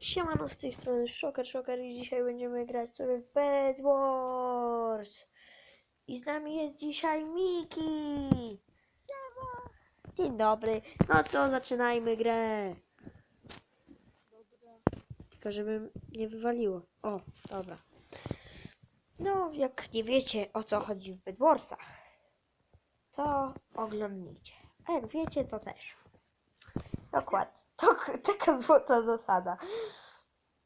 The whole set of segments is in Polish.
Siemano, z tej strony Shocker Shocker i dzisiaj będziemy grać sobie w Bed Wars. I z nami jest dzisiaj Miki. Dzień dobry. No to zaczynajmy grę. Tylko żeby nie wywaliło. O, dobra. No, jak nie wiecie o co chodzi w Bed Warsach, to oglądnijcie. A jak wiecie, to też. Dokładnie. To taka złota zasada.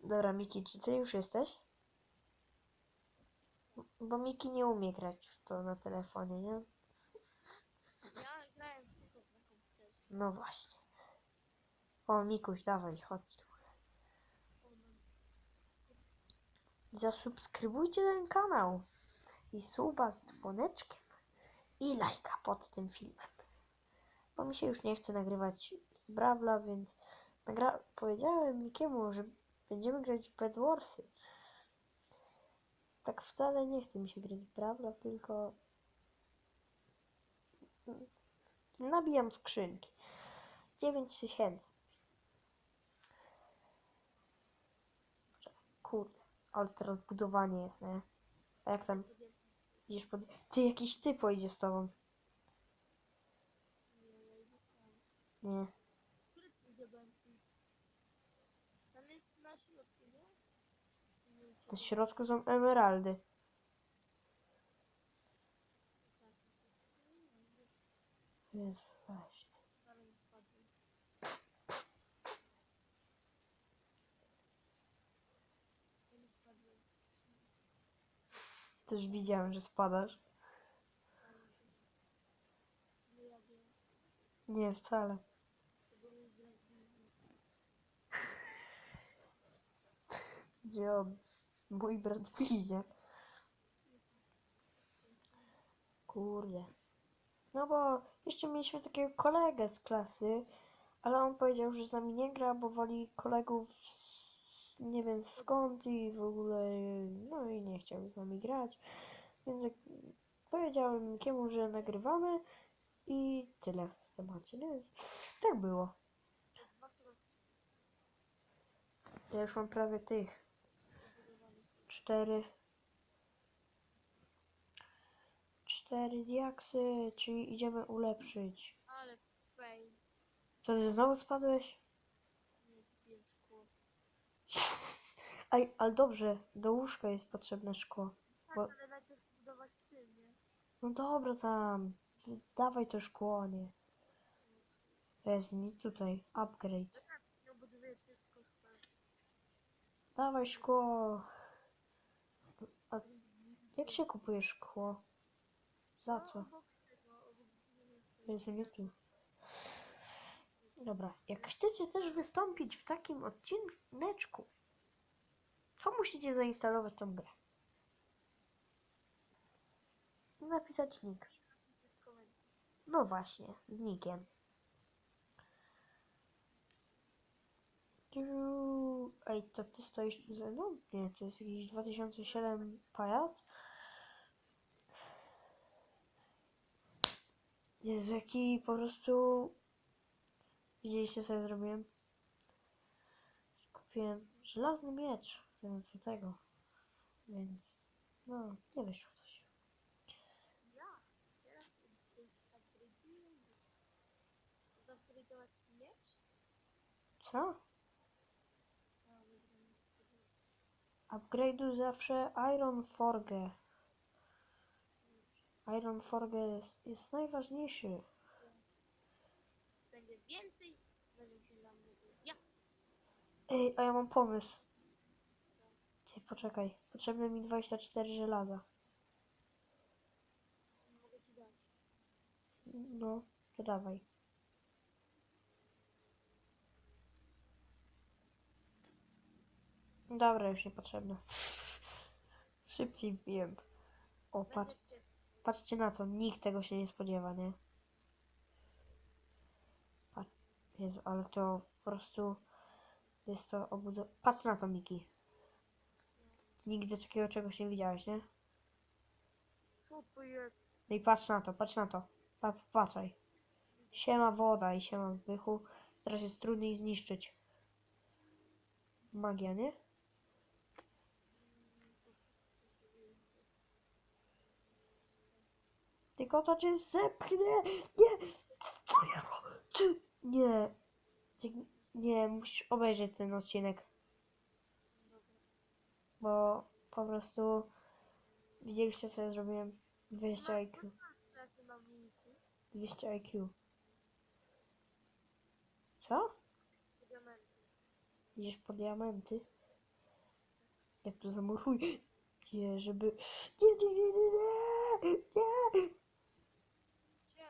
Dobra, Miki, czy ty już jesteś? Bo Miki nie umie grać w to na telefonie, nie? Ja grałem tylko na komputerze. No właśnie. O, Mikuś, dawaj, chodź tu. Zasubskrybujcie ten kanał. I suba z dzwoneczkiem. I lajka pod tym filmem. Bo mi się już nie chce nagrywać z Brawla, więc nagra- powiedziałem Mikiemu, że będziemy grać w Bed Warsy. Tak wcale nie chce mi się grać w Brawla, tylko nabijam skrzynki. 9 tysięcy. Kurde, ale teraz budowanie jest, nie? A jak tam idziesz pod... Ty, jakiś ty pojedzie z tobą. Nie. Które to są diamenty? Tam jest na środku, nie? Środku są emeraldy. Jezu, właśnie. Też widziałem, że spadasz. Nie, wcale. To był mój brat bliźniak. Gdzie? Mój brat bliźniak. Kurde. No bo jeszcze mieliśmy takiego kolegę z klasy, ale on powiedział, że z nami nie gra, bo woli kolegów nie wiem skąd i w ogóle, no i nie chciał z nami grać. Więc powiedziałem Mikiemu, że nagrywamy i tyle w temacie? Tak było. Ja już mam prawie tych. Cztery cztery diaksy, czyli idziemy ulepszyć. Ale fail. Co ty znowu spadłeś? Nie kupiłem szkło. Aj, ale dobrze, do łóżka jest potrzebne szkło. Tak, Bo- ale najpierw budować z tym, nie? No dobra tam, dawaj to szkło, nie. Jezu, nie tutaj, upgrade. Tak buduję tylko. Dawaj szkło. Jak się kupuje szkło? Za co? Jezu, nie tu. Dobra, jak chcecie też wystąpić w takim odcineczku, to musicie zainstalować tą grę. I napisać nick. No właśnie, z nickiem. Ej, to ty stoisz tu ze mną? Nie, to jest jakiś 2007 pojazd. Jezu, jaki po prostu... Widzieliście co ja zrobiłem? Kupiłem żelazny miecz zamiast tego. Więc, no, nie wyszło coś. Ja, teraz upgrade'uję. Upgrade'ować miecz? Co? Upgrade'uj zawsze Iron Forge. Iron Forge jest, jest najważniejszy. Będzie więcej, będzie się dla mnie diaksów. Ej, a ja mam pomysł. Ty, poczekaj. Potrzebne mi 24 żelaza. Mogę ci dać. No, to dawaj. Dobra, już niepotrzebne. Szybciej wbiłem. O, patrz, patrzcie na to. Nikt tego się nie spodziewa, nie? Patrz, Jezu, ale to po prostu jest to obudowa... Patrz na to, Miki. Nigdy takiego czegoś nie widziałeś, nie? Co to jest? No i patrz na to, patrz na to. Pa, patrzaj. Siema woda i siema wychu. Teraz jest trudniej zniszczyć. Magia, nie? Mm, to- to sobie- Tylko to cię zepchnie! Nie! Co ja robię? Ty! Nie! Ty, nie, musisz obejrzeć ten odcinek, bo po prostu widzieliście co ja zrobiłem? 200 No, IQ. no tak, jak na wujku. 200 IQ. Co? Diamenty. Idziesz po diamenty? Jak tu zamuruj? Nie, żeby... Nie, nie, nie, nie, nie! Nie! Gdzie?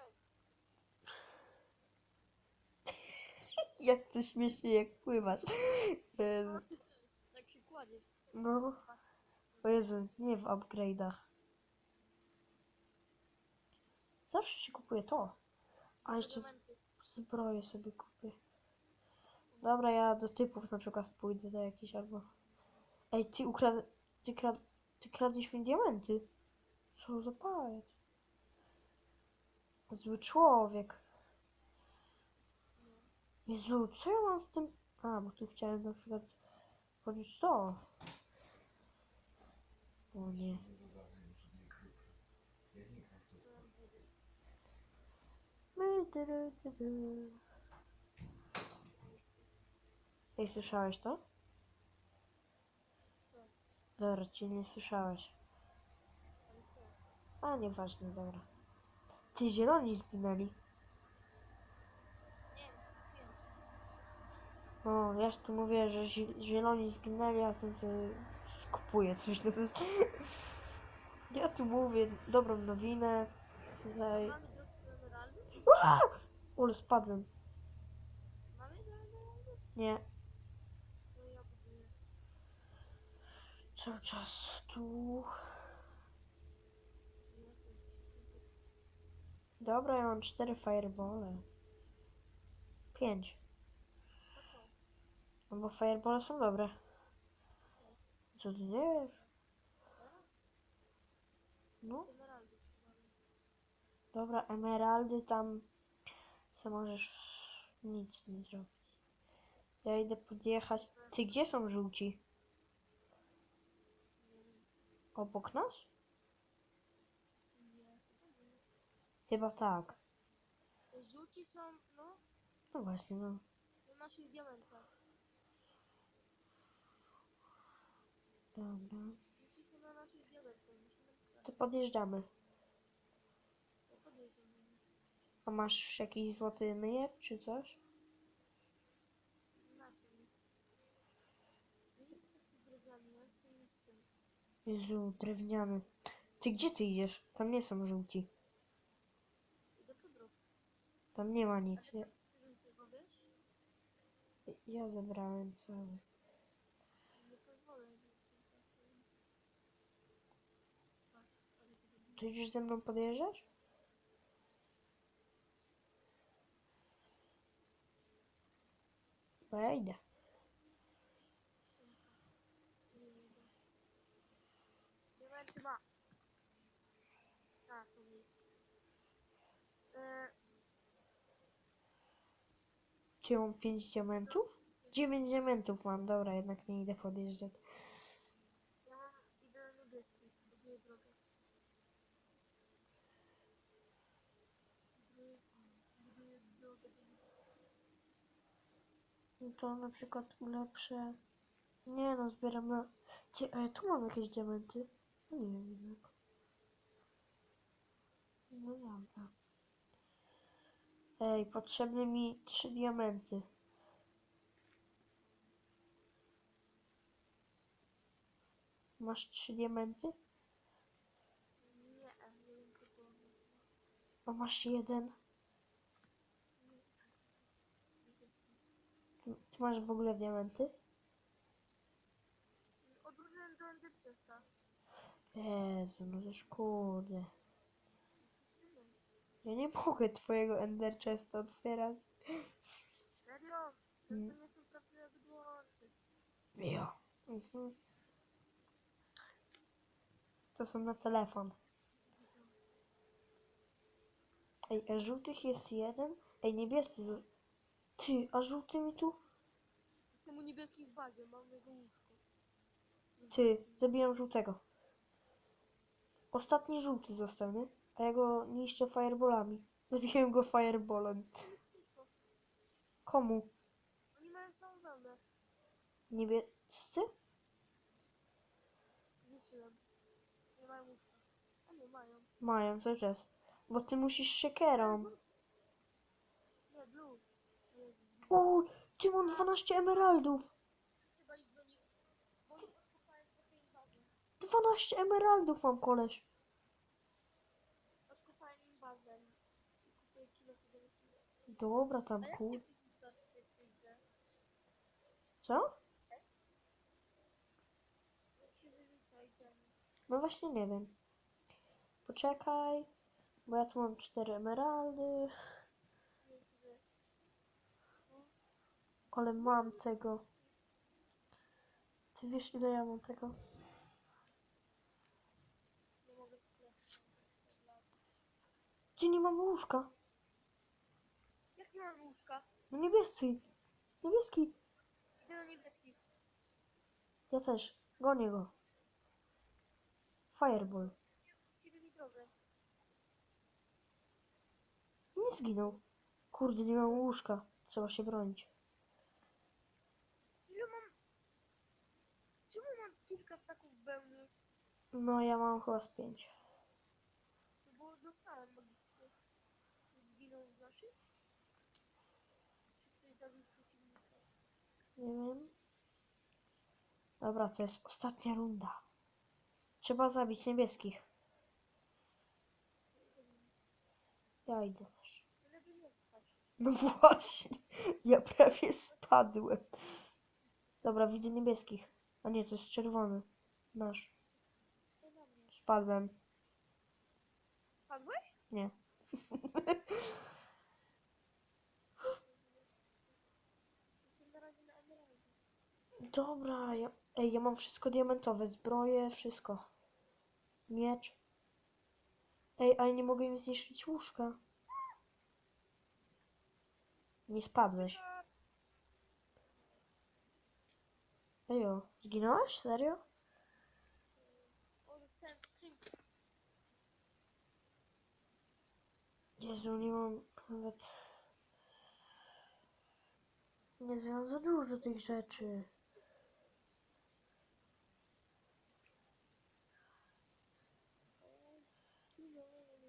Jak to śmiesznie, jak pływasz. Jezu. No tak się kładziesz. No. O Jezu, nie w upgrade'ach. Zawsze się kupuje to. A jeszcze z- zbroję sobie kupię. Dobra, ja do typów na przykład pójdę do jakichś albo... Ej, ty ukrad... Ty, krad... ty kradniesz mi diamenty. Co za pajac. Zły człowiek. Jezu, co ja mam z tym... A, bo tu chciałem na przykład wchodzić to. O nie. Ej, słyszałeś to? Co? Dobra, cię nie słyszałeś. A, nieważne, dobra. Ty, zieloni zginęli. Nie, wiem cię. O, ja tu mówię, że zi- zieloni zginęli, a ten sobie kupuje coś. To jest... Ja tu mówię dobrą nowinę. Tutaj... Ule, spadłem. Nie, cały czas tu. Dobra, ja mam cztery firebole. Pięć. No bo firebole są dobre. Co ty wiesz? No, dobra, emeraldy tam co możesz nic nie zrobić. Ja idę podjechać. Ty, gdzie są żółci? Obok nas? Nie, chyba nie. Chyba tak. Żółci są, no, No właśnie, no. na naszych diamentach. Dobra. To podjeżdżamy. A masz jakiś złoty myjek czy coś? Jezu, drewniany. Ty gdzie ty idziesz? Tam nie są żółci. Tam nie ma nic. Ja, ja zebrałem cały. Nie pozwolę, żeby cię tak robić. Patrz, ale to będzie- Ty już ze mną podjeżdżasz? Bo ja idę. Nie idę. Diamenty ma. A, to nie. E, Czy mam 5 diamentów? 9 diamentów mam, dobra, jednak nie idę podjeżdżać. ja mam, idę na niebieski, buduję drogę. Buduję, buduję drogę do No to na przykład ulepszę. Nie no, zbieram na. Cie, a ja tu mam jakieś diamenty? No nie wiem jednak. No dobra. Ej, potrzebne mi trzy diamenty. Masz trzy diamenty? Nie, A masz jeden? niebieski. Ty masz w ogóle diamenty? Odróżniłem do Ender Chesta. Jezu, no też kurde. Ja nie mogę twojego Ender Chesta otwierać. Serio? To, Mm. nie są prawdziwe wyglądy. Jo. Mhm. To są na telefon. Ej, a żółtych jest jeden? Ej, niebiescy. z- Ty, a żółty mi tu? Jestem Jestem u niebieskich w bazie, mam jego łóżko. Ty, zabiłem żółtego. Ostatni żółty został, nie? A ja go niszczę fireballami. Zabiłem go fireballem. Komu? Oni mają samą wełnę. Niebiescy? Liczyłem. Nie mają łóżka. A nie mają. Mają cały czas. Bo ty musisz siekierą. Nie, blue. Jezus. O, ty mam 12 emeraldów. Trzeba iść do nich. Bo oni odkopają trochę im bazę. 12 emeraldów mam, koleś. Dobra, tam kur... Co? No właśnie nie wiem. Poczekaj. Bo ja tu mam 4 emeraldy. Nie sobie. No, Ale mam tego. Ty wiesz ile ja mam tego? Gdzie nie mam łóżka? Jak nie mam łóżka? No niebieski. Niebieski. Idę do niebieskich. Ja też. Gonię go. Fireball. Puścili mi drogę. Nie zginął. Kurde, nie mam łóżka. Trzeba się bronić. Ile mam... Czemu staków wełny? No ja mam chyba z 5. No bo dostałem magicznie. Zginął z naszych? Czy ktoś zabił przeciwnika? Nie wiem. Dobra, to jest ostatnia runda. Trzeba zabić niebieskich. Ja idę też. Lepiej nie spać. No właśnie. Ja prawie spadłem. Dobra, widzę niebieskich. A nie, to jest czerwony. Nasz. Spadłem. Padłeś? Nie. Dobra, ja... Ej, ja mam wszystko diamentowe. Zbroje, wszystko. Miecz. Ej, ale nie mogę im zniszczyć łóżka. Nie spadłeś. Ejo, zginąłeś? Serio? O, dostałem skrzynkę. Jezu, nie mam nawet... Nie znam za dużo tych rzeczy.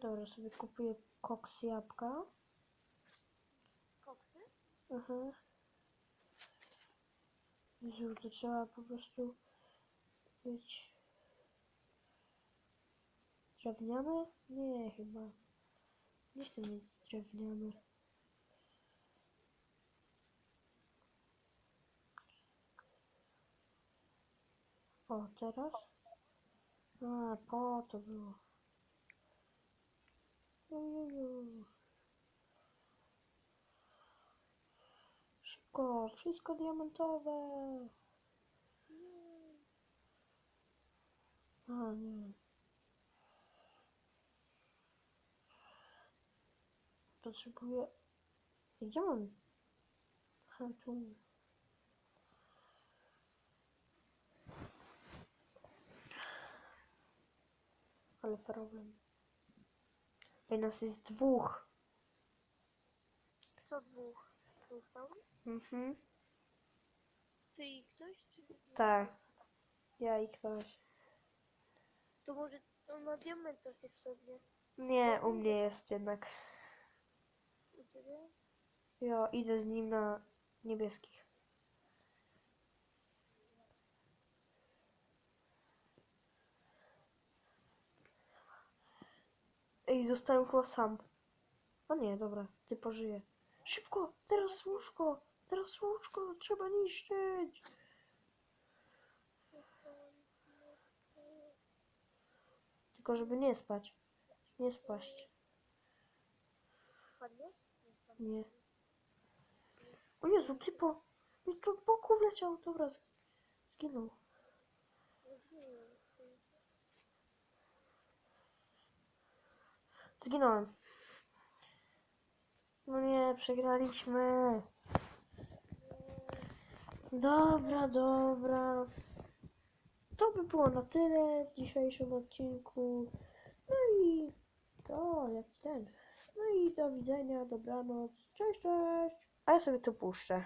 Dobra, sobie kupuję koks jabłka. Koksy? Mhm. Jezu, to trzeba po prostu być drewniane? Nie, chyba. Nie chcę mieć drewniane. O, teraz? A, po to było. Ojeju. Szybko, wszystko diamentowe. A, nie. Potrzebuję... Gdzie mam? Aha, tu. Ale problem. Ej, nas jest dwóch. Co dwóch? Został? Mhm. Ty i ktoś? Czy... Tak. Ja i ktoś. To może on na diamentach jest pewnie. Nie, u mnie jest jednak. U ciebie? Jo, idę z nim na niebieskich. Ej, zostałem chyba sam. O nie, dobra, ty pożyje. Szybko, teraz łóżko, teraz łóżko, trzeba niszczyć. Tylko żeby nie spać. Nie spaść. Nie. O Jezu, typo. Mi tu boku wleciał. Dobra, zginął. Zginąłem. No nie, przegraliśmy. Dobra, dobra. To by było na tyle w dzisiejszym odcinku. No i to, jak ten. No i do widzenia, dobranoc. Cześć, cześć. A ja sobie to puszczę.